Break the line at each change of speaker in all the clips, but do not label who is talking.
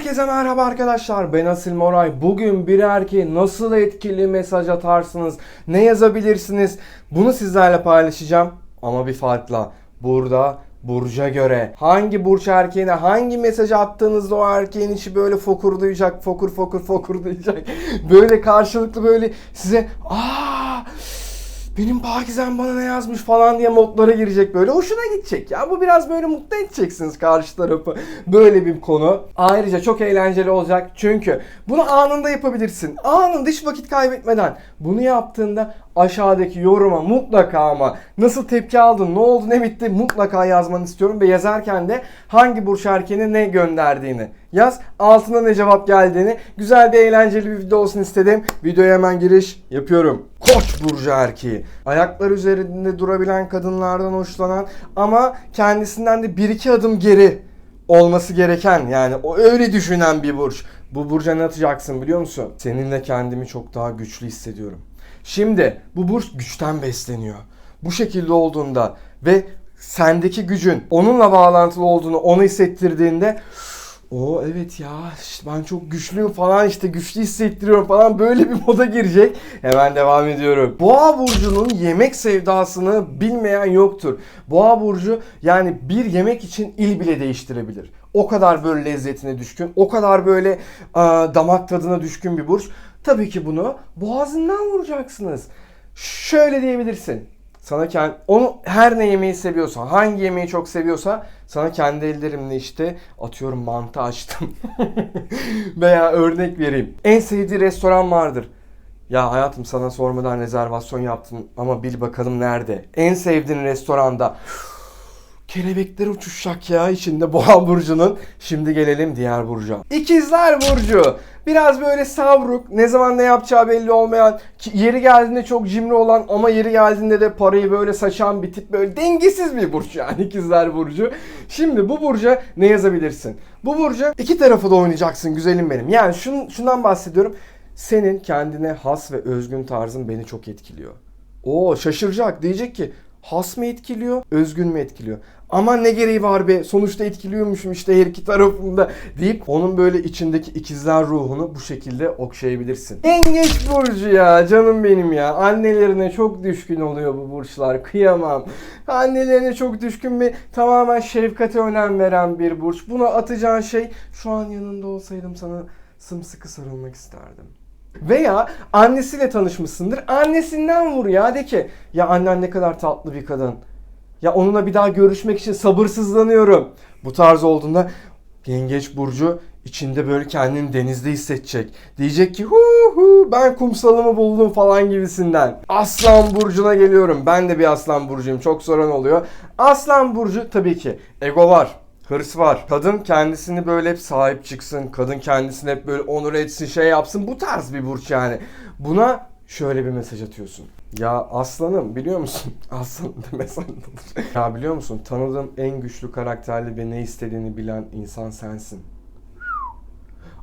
Herkese merhaba arkadaşlar. Ben Asil Moray. Bugün bir erkeğe nasıl etkili mesaj atarsınız, ne yazabilirsiniz? Bunu sizlerle paylaşacağım. Ama bir farkla. Burada burca göre hangi burç erkeğine hangi mesaj attığınızda o erkeğin içi böyle fokurdayacak, fokur fokur fokurdayacak. Böyle karşılıklı böyle size aa benim Pakizem bana ne yazmış falan diye modlara girecek böyle. Hoşuna gidecek ya. Bu biraz böyle mutlu edeceksiniz karşı tarafı. Böyle bir konu. Ayrıca çok eğlenceli olacak. Çünkü bunu anında yapabilirsin. Anında hiç vakit kaybetmeden. Bunu yaptığında aşağıdaki yoruma mutlaka ama nasıl tepki aldın, ne oldu, ne bitti mutlaka yazmanı istiyorum. Ve yazarken de hangi burç erkeğine ne gönderdiğini yaz. Altına ne cevap geldiğini. Güzel bir eğlenceli bir video olsun istedim. Videoya hemen giriş yapıyorum. Koç burcu erkeği. Ayaklar üzerinde durabilen kadınlardan hoşlanan ama kendisinden de bir iki adım geri olması gereken yani o öyle düşünen bir burç. Bu burca ne atacaksın biliyor musun? Seninle kendimi çok daha güçlü hissediyorum. Şimdi bu burç güçten besleniyor. Bu şekilde olduğunda ve sendeki gücün onunla bağlantılı olduğunu onu hissettirdiğinde o evet ya işte ben çok güçlüyüm falan işte güçlü hissettiriyorum falan böyle bir moda girecek. Hemen devam ediyorum. Boğa burcunun yemek sevdasını bilmeyen yoktur. Boğa burcu yani bir yemek için il bile değiştirebilir. O kadar böyle lezzetine düşkün, o kadar böyle aa, damak tadına düşkün bir burç. Tabii ki bunu boğazından vuracaksınız. Şöyle diyebilirsin. Sana kendi, onu her ne yemeği seviyorsa, hangi yemeği çok seviyorsa sana kendi ellerimle işte atıyorum mantı açtım. Veya örnek vereyim. En sevdiği restoran vardır. Ya hayatım sana sormadan rezervasyon yaptım ama bil bakalım nerede? En sevdiğin restoranda. Kelebekler uçuşacak ya içinde boğa burcunun. Şimdi gelelim diğer burca. İkizler burcu. Biraz böyle savruk, ne zaman ne yapacağı belli olmayan, yeri geldiğinde çok cimri olan ama yeri geldiğinde de parayı böyle saçan bir tip böyle dengesiz bir burç yani ikizler burcu. Şimdi bu burca ne yazabilirsin? Bu burca iki tarafı da oynayacaksın güzelim benim. Yani şun, şundan bahsediyorum. Senin kendine has ve özgün tarzın beni çok etkiliyor. Oo şaşıracak diyecek ki has mı etkiliyor, özgün mü etkiliyor? Ama ne gereği var be sonuçta etkiliyormuşum işte her iki tarafında deyip onun böyle içindeki ikizler ruhunu bu şekilde okşayabilirsin. Yengeç burcu ya canım benim ya annelerine çok düşkün oluyor bu burçlar kıyamam. Annelerine çok düşkün ve tamamen şefkate önem veren bir burç. Buna atacağın şey şu an yanında olsaydım sana sımsıkı sarılmak isterdim. Veya annesiyle tanışmışsındır. Annesinden vur ya de ki ya annen ne kadar tatlı bir kadın. Ya onunla bir daha görüşmek için sabırsızlanıyorum. Bu tarz olduğunda Yengeç Burcu içinde böyle kendini denizde hissedecek. Diyecek ki hu hu ben kumsalımı buldum falan gibisinden. Aslan Burcu'na geliyorum. Ben de bir Aslan Burcu'yum. Çok soran oluyor. Aslan Burcu tabii ki ego var. Hırs var. Kadın kendisini böyle hep sahip çıksın. Kadın kendisini hep böyle onur etsin, şey yapsın. Bu tarz bir burç yani. Buna şöyle bir mesaj atıyorsun. Ya aslanım biliyor musun? Aslan demesen de. Ya biliyor musun? Tanıdığım en güçlü karakterli ve ne istediğini bilen insan sensin.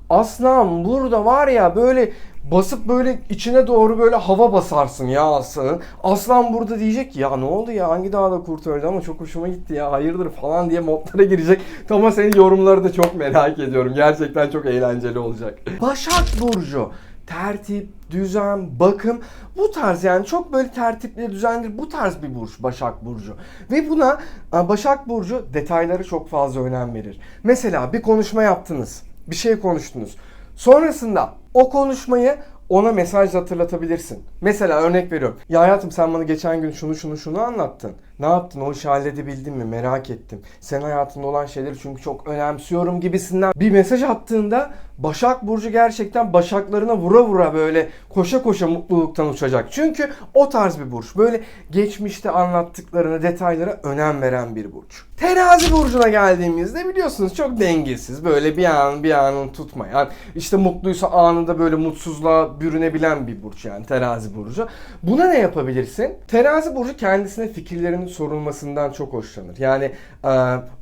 Aslan burada var ya böyle basıp böyle içine doğru böyle hava basarsın ya aslanın. Aslan burada diyecek ki ya ne oldu ya hangi dağda kurt öldü ama çok hoşuma gitti ya hayırdır falan diye modlara girecek. Ama senin yorumları da çok merak ediyorum. Gerçekten çok eğlenceli olacak. Başak Burcu tertip, düzen, bakım bu tarz yani çok böyle tertipli, düzenli bu tarz bir burç Başak Burcu. Ve buna Başak Burcu detayları çok fazla önem verir. Mesela bir konuşma yaptınız, bir şey konuştunuz. Sonrasında o konuşmayı ona mesaj hatırlatabilirsin. Mesela örnek veriyorum. Ya hayatım sen bana geçen gün şunu şunu şunu anlattın. Ne yaptın? O işi halledebildin mi? Merak ettim. Senin hayatında olan şeyleri çünkü çok önemsiyorum gibisinden bir mesaj attığında Başak Burcu gerçekten başaklarına vura vura böyle koşa koşa mutluluktan uçacak. Çünkü o tarz bir burç. Böyle geçmişte anlattıklarına, detaylara önem veren bir burç. Terazi burcuna geldiğimizde biliyorsunuz çok dengesiz. Böyle bir an bir anın tutmayan, işte mutluysa anında böyle mutsuzluğa bürünebilen bir burç yani terazi burcu. Buna ne yapabilirsin? Terazi burcu kendisine fikirlerinin sorulmasından çok hoşlanır. Yani e,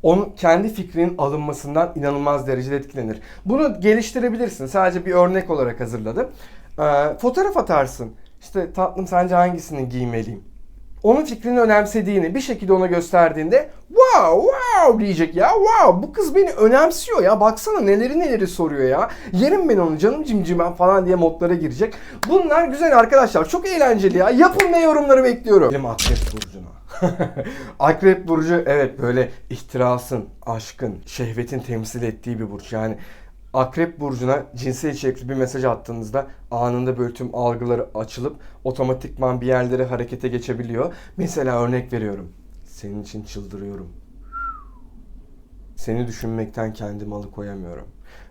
onun kendi fikrinin alınmasından inanılmaz derecede etkilenir. Bunu geliştirebilirsin. Sadece bir örnek olarak hazırladım. E, fotoğraf atarsın. İşte tatlım sence hangisini giymeliyim? onun fikrini önemsediğini bir şekilde ona gösterdiğinde wow wow diyecek ya wow bu kız beni önemsiyor ya baksana neleri neleri soruyor ya yerim ben onu canım cimcimem falan diye modlara girecek. Bunlar güzel arkadaşlar çok eğlenceli ya yapın ve yorumları bekliyorum. Benim Akrep Burcu'na. Akrep Burcu evet böyle ihtirasın, aşkın, şehvetin temsil ettiği bir burç yani Akrep burcuna cinsel içerikli bir mesaj attığınızda anında böyle tüm algıları açılıp otomatikman bir yerlere harekete geçebiliyor. Mesela örnek veriyorum. Senin için çıldırıyorum. Seni düşünmekten kendimi alıkoyamıyorum.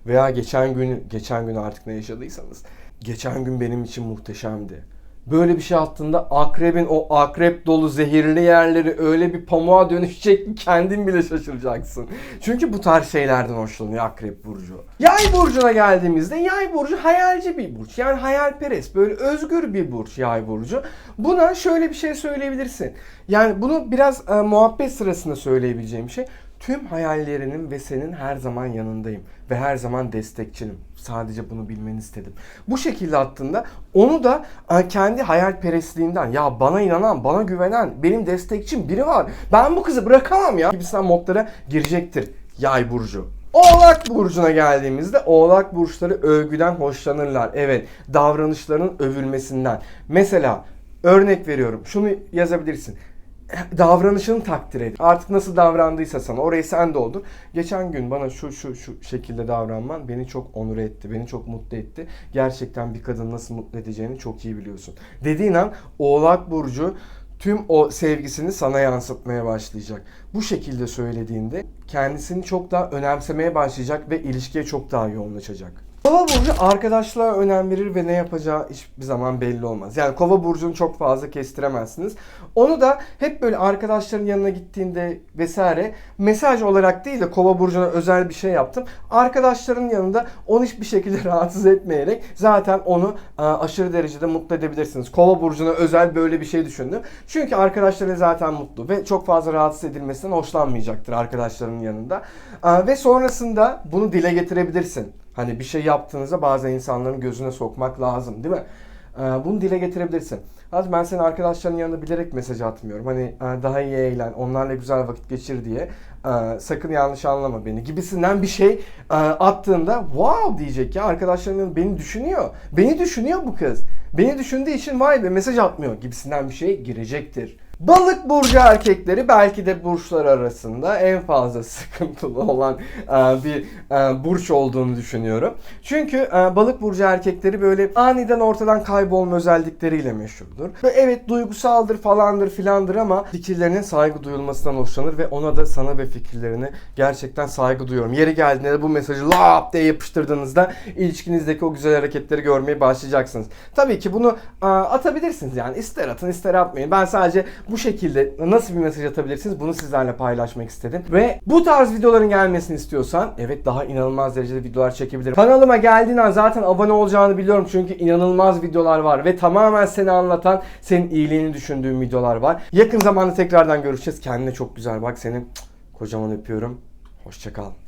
Veya geçen gün, geçen gün artık ne yaşadıysanız. Geçen gün benim için muhteşemdi. Böyle bir şey attığında akrebin o akrep dolu zehirli yerleri öyle bir pamuğa dönüşecek ki kendin bile şaşıracaksın. Çünkü bu tarz şeylerden hoşlanıyor akrep burcu. Yay burcuna geldiğimizde yay burcu hayalci bir burç. Yani hayalperest böyle özgür bir burç yay burcu. Buna şöyle bir şey söyleyebilirsin. Yani bunu biraz e, muhabbet sırasında söyleyebileceğim şey. Tüm hayallerinin ve senin her zaman yanındayım ve her zaman destekçinim. Sadece bunu bilmeni istedim. Bu şekilde attığında onu da e, kendi hayalperestliğinden ya bana inanan, bana güvenen, benim destekçim biri var. Ben bu kızı bırakamam ya gibisinden modlara girecektir Yay burcu. Oğlak burcuna geldiğimizde Oğlak burçları övgüden hoşlanırlar. Evet, davranışlarının övülmesinden. Mesela örnek veriyorum. Şunu yazabilirsin davranışını takdir et. Artık nasıl davrandıysa sana orayı sen doldur. Geçen gün bana şu şu şu şekilde davranman beni çok onur etti. Beni çok mutlu etti. Gerçekten bir kadın nasıl mutlu edeceğini çok iyi biliyorsun. Dediğin an Oğlak Burcu tüm o sevgisini sana yansıtmaya başlayacak. Bu şekilde söylediğinde kendisini çok daha önemsemeye başlayacak ve ilişkiye çok daha yoğunlaşacak. Kova burcu arkadaşlığa önem verir ve ne yapacağı hiçbir zaman belli olmaz. Yani kova burcunu çok fazla kestiremezsiniz. Onu da hep böyle arkadaşların yanına gittiğinde vesaire mesaj olarak değil de kova burcuna özel bir şey yaptım. Arkadaşların yanında onu hiçbir şekilde rahatsız etmeyerek zaten onu e, aşırı derecede mutlu edebilirsiniz. Kova burcuna özel böyle bir şey düşündüm. Çünkü arkadaşları zaten mutlu ve çok fazla rahatsız edilmesinden hoşlanmayacaktır arkadaşlarının yanında. E, Ve sonrasında bunu dile getirebilirsin. Hani bir şey yaptığınızda bazen insanların gözüne sokmak lazım değil mi? Ee, bunu dile getirebilirsin. Hadi ben senin arkadaşların yanında bilerek mesaj atmıyorum. Hani daha iyi eğlen, onlarla güzel vakit geçir diye. Sakın yanlış anlama beni gibisinden bir şey attığında wow diyecek ya arkadaşlarım yanında beni düşünüyor. Beni düşünüyor bu kız. Beni düşündüğü için vay be mesaj atmıyor gibisinden bir şey girecektir. Balık burcu erkekleri belki de burçlar arasında en fazla sıkıntılı olan e, bir e, burç olduğunu düşünüyorum. Çünkü e, balık burcu erkekleri böyle aniden ortadan kaybolma özellikleriyle meşhurdur. Ve evet duygusaldır falandır filandır ama fikirlerinin saygı duyulmasından hoşlanır ve ona da sana ve fikirlerine gerçekten saygı duyuyorum. Yeri geldiğinde de bu mesajı lap diye yapıştırdığınızda ilişkinizdeki o güzel hareketleri görmeye başlayacaksınız. Tabii ki bunu atabilirsiniz yani ister atın ister atmayın. Ben sadece bu şekilde nasıl bir mesaj atabilirsiniz bunu sizlerle paylaşmak istedim. Ve bu tarz videoların gelmesini istiyorsan evet daha inanılmaz derecede videolar çekebilirim. Kanalıma geldiğin an zaten abone olacağını biliyorum çünkü inanılmaz videolar var ve tamamen seni anlatan senin iyiliğini düşündüğüm videolar var. Yakın zamanda tekrardan görüşeceğiz. Kendine çok güzel bak senin kocaman öpüyorum. Hoşçakal.